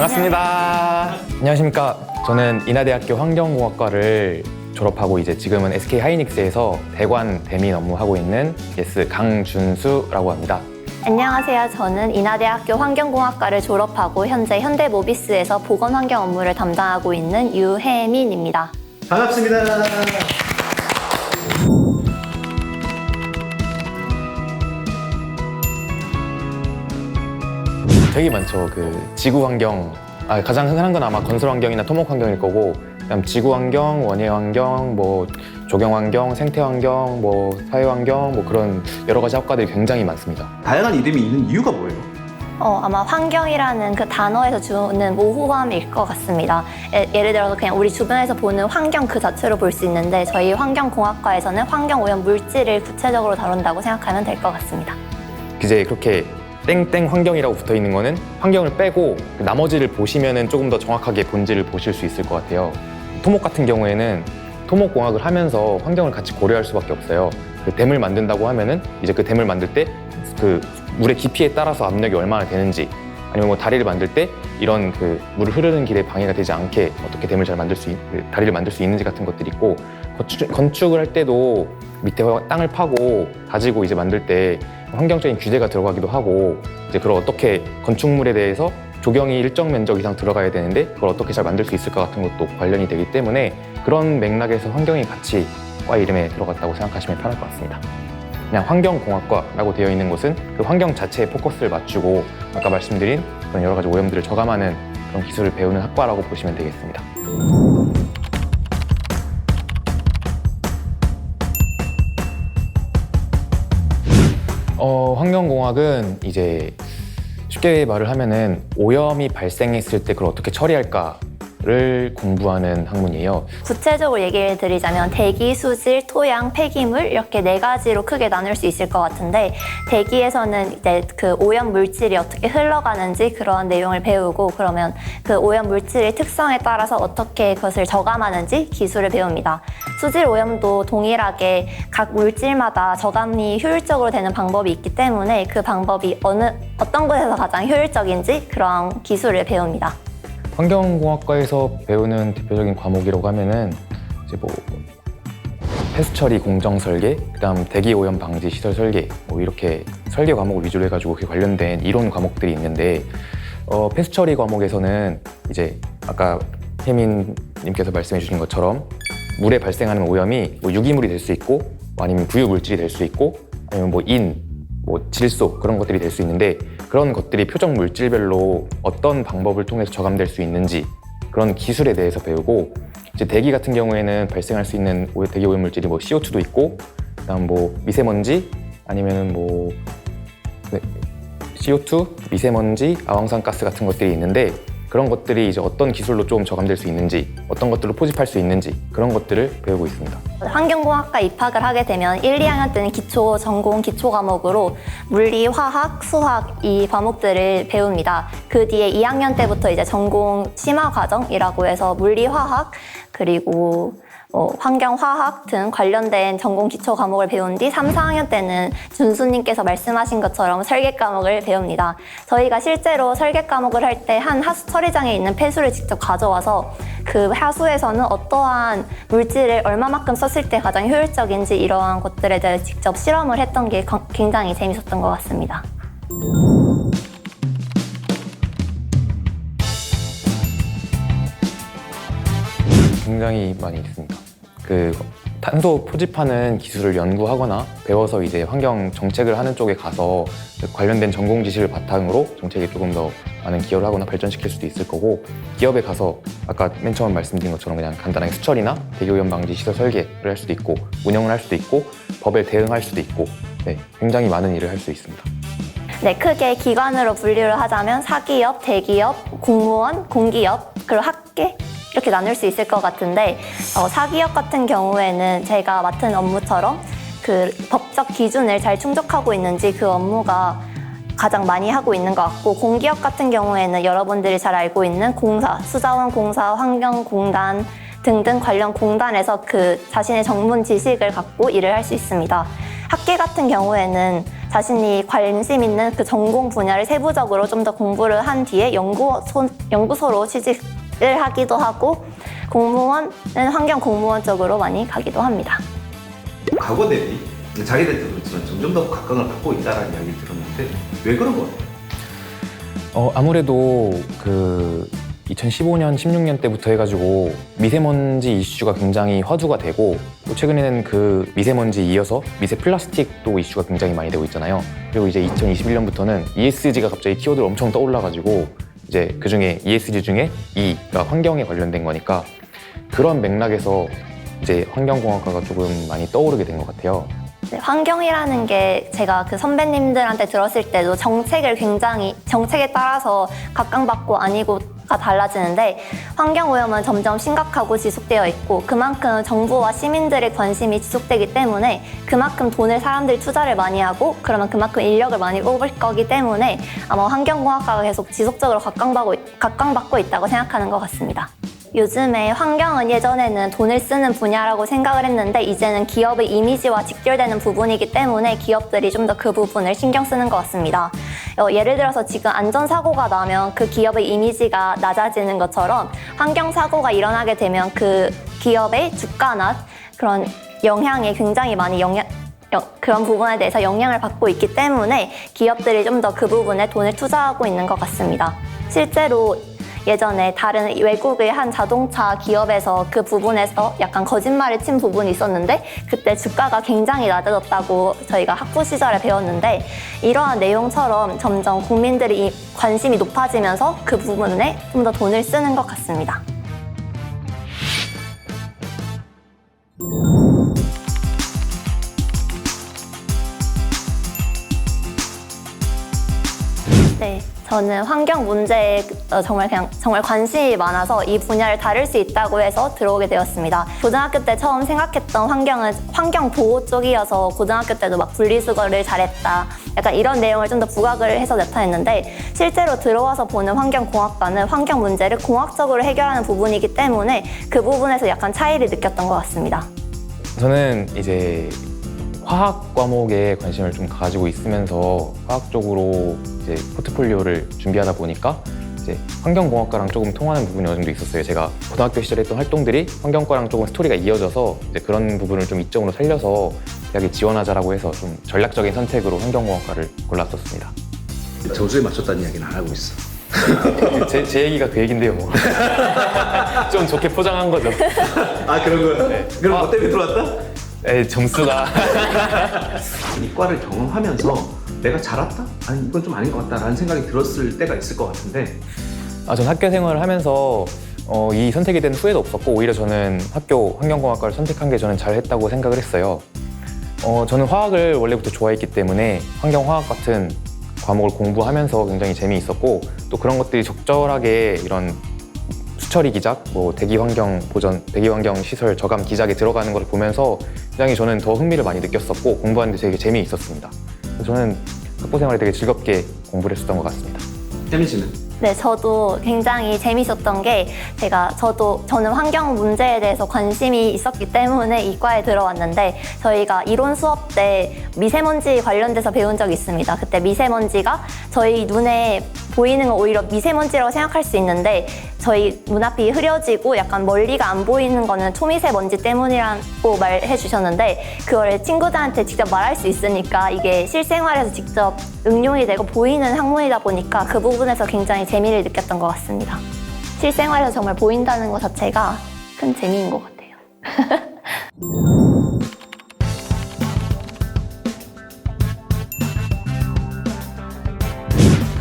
반갑습니다. 안녕하십니까. 저는 인하대학교 환경공학과를 졸업하고 이제 지금은 SK 하이닉스에서 대관 대민 업무하고 있는 예스 강준수라고 합니다. 안녕하세요. 저는 인하대학교 환경공학과를 졸업하고 현재 현대모비스에서 보건환경 업무를 담당하고 있는 유혜민입니다. 반갑습니다. 되게 많죠. 그 지구 환경 아, 가장 흔한 건 아마 건설 환경이나 토목 환경일 거고 그다음 지구 환경, 원예 환경, 뭐 조경 환경, 생태 환경, 뭐 사회 환경 뭐 그런 여러 가지 학과들이 굉장히 많습니다. 다양한 이름이 있는 이유가 뭐예요? 어, 아마 환경이라는 그 단어에서 주는 모호함일 것 같습니다. 예, 를 들어서 그냥 우리 주변에서 보는 환경 그 자체로 볼 수 있는데 저희 환경공학과에서는 환경 오염 물질을 구체적으로 다룬다고 생각하면 될 것 같습니다. 이제 그렇게 땡땡 환경이라고 붙어 있는 거는 환경을 빼고 그 나머지를 보시면은 조금 더 정확하게 본질을 보실 수 있을 것 같아요. 토목 같은 경우에는 토목 공학을 하면서 환경을 같이 고려할 수밖에 없어요. 그 댐을 만든다고 하면은 이제 그 댐을 만들 때 그 물의 깊이에 따라서 압력이 얼마나 되는지 아니면 뭐 다리를 만들 때 이런 그 물을 흐르는 길에 방해가 되지 않게 어떻게 댐을 잘 만들 수 있, 그 다리를 만들 수 있는지 같은 것들이 있고 건축, 건축을 할 때도 밑에 땅을 파고 다지고 이제 만들 때 환경적인 규제가 들어가기도 하고 이제 그걸 어떻게 건축물에 대해서 조경이 일정 면적 이상 들어가야 되는데 그걸 어떻게 잘 만들 수 있을까 같은 것도 관련이 되기 때문에 그런 맥락에서 환경이 같이 과 이름에 들어갔다고 생각하시면 편할 것 같습니다. 그냥 환경공학과라고 되어 있는 곳은 그 환경 자체에 포커스를 맞추고 아까 말씀드린 그런 여러 가지 오염들을 저감하는 그런 기술을 배우는 학과라고 보시면 되겠습니다. 어, 환경공학은 이제 쉽게 말을 하면은 오염이 발생했을 때 그걸 어떻게 처리할까 를 공부하는 학문이에요. 구체적으로 얘기를 드리자면 대기, 수질, 토양, 폐기물 이렇게 네 가지로 크게 나눌 수 있을 것 같은데 대기에서는 이제 그 오염 물질이 어떻게 흘러가는지 그런 내용을 배우고 그러면 그 오염 물질의 특성에 따라서 어떻게 그것을 저감하는지 기술을 배웁니다. 수질 오염도 동일하게 각 물질마다 저감이 효율적으로 되는 방법이 있기 때문에 그 방법이 어느 어떤 곳에서 가장 효율적인지 그런 기술을 배웁니다. 환경공학과에서 배우는 대표적인 과목이라고 하면은 이제 뭐 폐수 처리 공정 설계, 그다음 대기 오염 방지 시설 설계, 뭐 이렇게 설계 과목을 위주로 해가지고 그 관련된 이론 과목들이 있는데 어, 폐수 처리 과목에서는 이제 아까 혜민님께서 말씀해주신 것처럼 물에 발생하는 오염이 뭐 유기물이 될 수 있고 뭐 아니면 부유 물질이 될 수 있고 아니면 뭐 인, 뭐 질소 그런 것들이 될 수 있는데 그런 것들이 표적 물질별로 어떤 방법을 통해서 저감될 수 있는지 그런 기술에 대해서 배우고 이제 대기 같은 경우에는 발생할 수 있는 오- 대기 오염 물질이 뭐 CO2도 있고 그다음 뭐 미세먼지 아니면은 뭐 네, CO2, 미세먼지, 아황산 가스 같은 것들이 있는데 그런 것들이 이제 어떤 기술로 좀 저감될 수 있는지 어떤 것들로 포집할 수 있는지 그런 것들을 배우고 있습니다. 환경공학과 입학을 하게 되면 1, 2학년 때는 기초 전공 기초 과목으로 물리, 화학, 수학 이 과목들을 배웁니다. 그 뒤에 2학년 때부터 이제 전공 심화 과정이라고 해서 물리, 화학 그리고 뭐 환경화학 등 관련된 전공 기초 과목을 배운 뒤 3, 4학년 때는 준수님께서 말씀하신 것처럼 설계 과목을 배웁니다. 저희가 실제로 설계 과목을 할 때 한 하수 처리장에 있는 폐수를 직접 가져와서 그 하수에서는 어떠한 물질을 얼마만큼 썼을 때 가장 효율적인지 이러한 것들에 대해 직접 실험을 했던 게 거- 굉장히 재밌었던 것 같습니다. 굉장히 많이 있습니다. 그 탄소 포집하는 기술을 연구하거나 배워서 이제 환경 정책을 하는 쪽에 가서 그 관련된 전공 지식을 바탕으로 정책에 조금 더 많은 기여를 하거나 발전시킬 수도 있을 거고 기업에 가서 아까 맨 처음 말씀드린 것처럼 그냥 간단하게 수처리나 대기오염 방지 시설 설계를 할 수도 있고 운영을 할 수도 있고 법에 대응할 수도 있고 네, 굉장히 많은 일을 할 수 있습니다. 네, 크게 기관으로 분류를 하자면 사기업, 대기업, 공무원, 공기업, 그리고 학계 이렇게 나눌 수 있을 것 같은데 어, 사기업 같은 경우에는 제가 맡은 업무처럼 그 법적 기준을 잘 충족하고 있는지 그 업무가 가장 많이 하고 있는 것 같고 공기업 같은 경우에는 여러분들이 잘 알고 있는 공사, 수자원 공사, 환경공단 등등 관련 공단에서 그 자신의 전문 지식을 갖고 일을 할 수 있습니다. 학계 같은 경우에는 자신이 관심 있는 그 전공 분야를 세부적으로 좀 더 공부를 한 뒤에 연구소, 연구소로 취직 을 하기도 하고 공무원은 환경 공무원 쪽으로 많이 가기도 합니다. 과거 대비 자기들도 그렇지만 점점 더 각광을 받고 있다라는 이야기를 들었는데 왜 그런 것 같아요? 어, 아무래도 그 2015년, 16년 때부터 해가지고 미세먼지 이슈가 굉장히 화두가 되고 또 최근에는 그 미세먼지 이어서 미세 플라스틱도 이슈가 굉장히 많이 되고 있잖아요. 그리고 이제 2021년부터는 ESG가 갑자기 키워드로 엄청 떠올라가지고 이제 그 중에 ESG 중에 E가 환경에 관련된 거니까 그런 맥락에서 이제 환경공학과가 조금 많이 떠오르게 된 것 같아요. 네, 환경이라는 게 제가 그 선배님들한테 들었을 때도 정책을 굉장히 정책에 따라서 각광받고 아니고 가 달라지는데 환경 오염은 점점 심각하고 지속되어 있고 그만큼 정부와 시민들의 관심이 지속되기 때문에 그만큼 돈을 사람들이 투자를 많이 하고 그러면 그만큼 인력을 많이 뽑을 거기 때문에 아마 환경공학과가 계속 지속적으로 각광받고, 있- 각광받고 있다고 생각하는 것 같습니다. 요즘에 환경은 예전에는 돈을 쓰는 분야라고 생각을 했는데 이제는 기업의 이미지와 직결되는 부분이기 때문에 기업들이 좀 더 그 부분을 신경 쓰는 것 같습니다. 어, 예를 들어서 지금 안전사고가 나면 그 기업의 이미지가 낮아지는 것처럼 환경사고가 일어나게 되면 그 기업의 주가나 그런 영향에 굉장히 많이 영향, 여- 그런 부분에 대해서 영향을 받고 있기 때문에 기업들이 좀 더 그 부분에 돈을 투자하고 있는 것 같습니다. 실제로 예전에 다른 외국의 한 자동차 기업에서 그 부분에서 약간 거짓말을 친 부분이 있었는데 그때 주가가 굉장히 낮아졌다고 저희가 학부 시절에 배웠는데 이러한 내용처럼 점점 국민들이 이 관심이 높아지면서 그 부분에 좀 더 돈을 쓰는 것 같습니다. 네, 저는 환경 문제에 어, 정말 그냥 정말 관심이 많아서 이 분야를 다룰 수 있다고 해서 들어오게 되었습니다. 고등학교 때 처음 생각했던 환경은 환경 보호 쪽이어서 고등학교 때도 막 분리수거를 잘했다. 약간 이런 내용을 좀 더 부각을 해서 나타냈는데 실제로 들어와서 보는 환경공학과는 환경 문제를 공학적으로 해결하는 부분이기 때문에 그 부분에서 약간 차이를 느꼈던 것 같습니다. 저는 이제 화학 과목에 관심을 좀 가지고 있으면서 화학적으로 이제 포트폴리오를 준비하다 보니까 이제 환경공학과랑 조금 통하는 부분이 어느 정도 있었어요. 제가 고등학교 시절에 했던 활동들이 환경과랑 조금 스토리가 이어져서 이제 그런 부분을 좀 이점으로 살려서 대학에 지원하자라고 해서 좀 전략적인 선택으로 환경공학과를 골랐었습니다. 저주에 맞췄다는 이야기는 안 하고 있어. 제, 제 얘기가 그 얘긴데요, 뭐. 좀 좋게 포장한 거죠. 아 그런 거야? 네. 그럼 아. 뭐 때문에 들어왔다? 에, 점수가. 이과를 경험하면서 내가 잘 왔다? 아니 이건 좀 아닌 것 같다라는 생각이 들었을 때가 있을 것 같은데 아, 전 학교 생활을 하면서 어, 이 선택에 대한 후회도 없었고 오히려 저는 학교 환경공학과를 선택한 게 저는 잘했다고 생각을 했어요. 어, 저는 화학을 원래부터 좋아했기 때문에 환경화학 같은 과목을 공부하면서 굉장히 재미있었고 또 그런 것들이 적절하게 이런 수처리 기작, 뭐 대기 환경 보전, 대기 환경 시설 저감 기작에 들어가는 걸 보면서 굉장히 저는 더 흥미를 많이 느꼈었고 공부하는데 되게 재미있었습니다. 저는 학부 생활에 되게 즐겁게 공부를 했었던 것 같습니다. 혜민 씨는? 네, 저도 굉장히 재밌었던 게 제가 저도 저는 환경 문제에 대해서 관심이 있었기 때문에 이과에 들어왔는데 저희가 이론 수업 때 미세먼지 관련돼서 배운 적이 있습니다. 그때 미세먼지가 저희 눈에 보이는 건 오히려 미세먼지라고 생각할 수 있는데 저희 눈앞이 흐려지고 약간 멀리가 안 보이는 거는 초미세먼지 때문이라고 말해 주셨는데 그걸 친구들한테 직접 말할 수 있으니까 이게 실생활에서 직접 응용이 되고 보이는 학문이다 보니까 그 부분에서 굉장히 재미를 느꼈던 것 같습니다. 실생활에서 정말 보인다는 것 자체가 큰 재미인 것 같아요.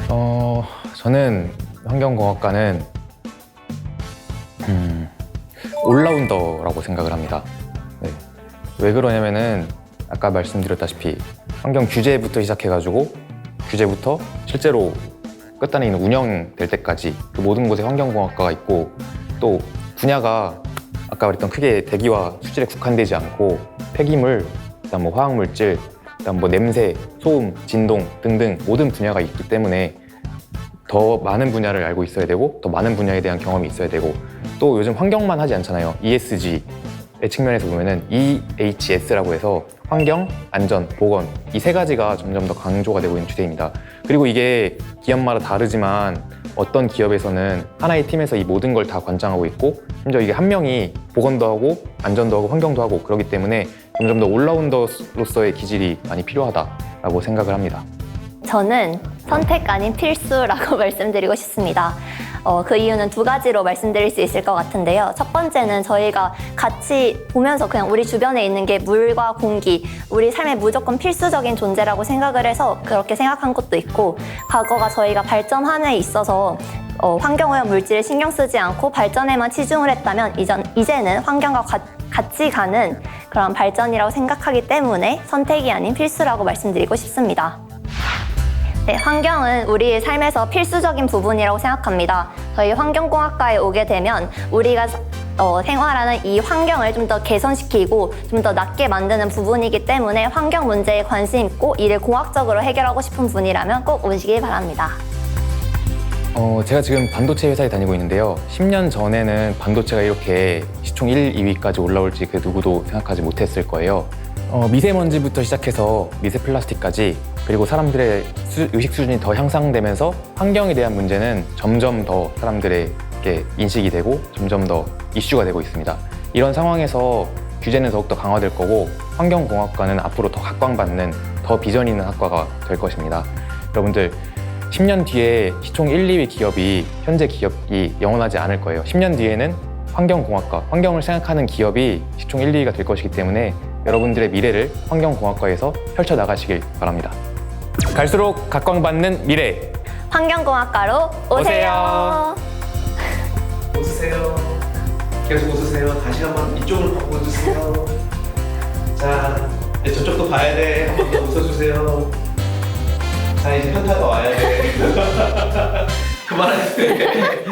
어, 저는 환경공학과는 음, 올라운더라고 생각을 합니다. 네. 왜 그러냐면은 아까 말씀드렸다시피 환경 규제부터 시작해가지고 규제부터 실제로 끝단에 있는 운영될 때까지 그 모든 곳에 환경공학과가 있고 또 분야가 아까 말했던 크게 대기와 수질에 국한되지 않고 폐기물, 그다음 뭐 화학물질, 그다음 뭐 냄새, 소음, 진동 등등 모든 분야가 있기 때문에 더 많은 분야를 알고 있어야 되고 더 많은 분야에 대한 경험이 있어야 되고 또 요즘 환경만 하지 않잖아요. ESG 측면에서 보면은 EHS라고 해서 환경, 안전, 보건 이 세 가지가 점점 더 강조가 되고 있는 추세입니다. 그리고 이게 기업마다 다르지만 어떤 기업에서는 하나의 팀에서 이 모든 걸 다 관장하고 있고 심지어 이게 한 명이 보건도 하고 안전도 하고 환경도 하고 그렇기 때문에 점점 더 올라운더로서의 기질이 많이 필요하다라고 생각을 합니다. 저는 선택 아닌 필수라고 말씀드리고 싶습니다. 어, 그 이유는 두 가지로 말씀드릴 수 있을 것 같은데요. 첫 번째는 저희가 같이 보면서 그냥 우리 주변에 있는 게 물과 공기, 우리 삶에 무조건 필수적인 존재라고 생각을 해서 그렇게 생각한 것도 있고, 과거가 저희가 발전함에 있어서 어, 환경오염 물질을 신경 쓰지 않고 발전에만 치중을 했다면 이전, 이제는 환경과 가- 같이 가는 그런 발전이라고 생각하기 때문에 선택이 아닌 필수라고 말씀드리고 싶습니다. 네, 환경은 우리의 삶에서 필수적인 부분이라고 생각합니다. 저희 환경공학과에 오게 되면 우리가 어, 생활하는 이 환경을 좀 더 개선시키고 좀 더 낫게 만드는 부분이기 때문에 환경 문제에 관심 있고 이를 공학적으로 해결하고 싶은 분이라면 꼭 오시길 바랍니다. 어, 제가 지금 반도체 회사에 다니고 있는데요. 10년 전에는 반도체가 이렇게 시총 1, 2위까지 올라올지 그 누구도 생각하지 못했을 거예요. 어, 미세먼지부터 시작해서 미세 플라스틱까지 그리고 사람들의 수- 의식 수준이 더 향상되면서 환경에 대한 문제는 점점 더 사람들에게 인식이 되고 점점 더 이슈가 되고 있습니다. 이런 상황에서 규제는 더욱더 강화될 거고 환경공학과는 앞으로 더 각광받는 더 비전 있는 학과가 될 것입니다. 여러분들 10년 뒤에 시총 1, 2위 기업이 현재 기업이 영원하지 않을 거예요. 10년 뒤에는 환경공학과, 환경을 생각하는 기업이 시총 1, 2위가 될 것이기 때문에 여러분들의 미래를 환경공학과에서 펼쳐나가시길 바랍니다. 갈수록 각광받는 미래! 환경공학과로 오세요. 오세요. 웃으세요. 계속 웃으세요. 다시 한번 이쪽으로 바꿔주세요. 자, 이제 저쪽도 봐야 돼. 한 번 더 웃어주세요. 자, 이제 현타가 와야 돼. 그만해.